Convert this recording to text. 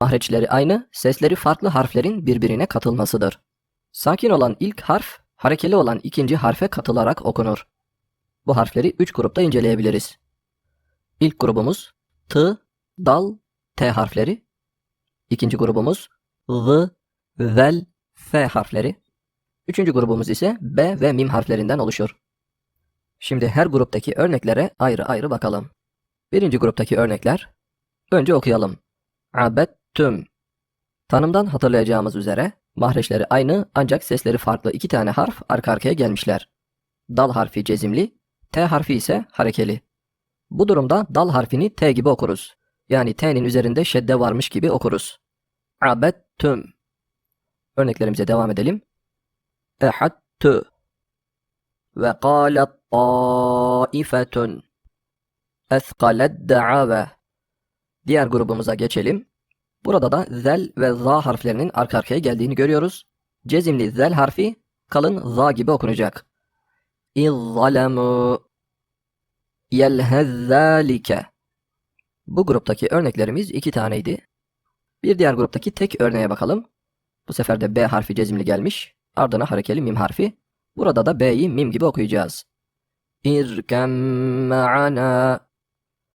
Mahreçleri aynı, sesleri farklı harflerin birbirine katılmasıdır. Sakin olan ilk harf, harekeli olan ikinci harfe katılarak okunur. Bu harfleri üç grupta inceleyebiliriz. İlk grubumuz T, dal, T harfleri. İkinci grubumuz Z, zel, F harfleri. Üçüncü grubumuz ise B ve mim harflerinden oluşur. Şimdi her gruptaki örneklere ayrı ayrı bakalım. Birinci gruptaki örnekler. Önce okuyalım. Abettüm. Tanımdan hatırlayacağımız üzere mahreçleri aynı ancak sesleri farklı iki tane harf arka arkaya gelmişler. Dal harfi cezimli, T harfi ise harekeli. Bu durumda dal harfini T gibi okuruz. Yani T'nin üzerinde şedde varmış gibi okuruz. Abettüm. Örneklerimize devam edelim. Ehattü. Ve kâlet taifetun. Eskaled da'ave. Diğer grubumuza geçelim. Burada da zel ve za harflerinin arka arkaya geldiğini görüyoruz. Cezimli zel harfi kalın za gibi okunacak. İzzalemu yelhezzalike. Bu gruptaki örneklerimiz iki taneydi. Bir diğer gruptaki tek örneğe bakalım. Bu sefer de B harfi cezimli gelmiş. Ardına harekeli mim harfi. Burada da B'yi mim gibi okuyacağız. İrkem ma'ana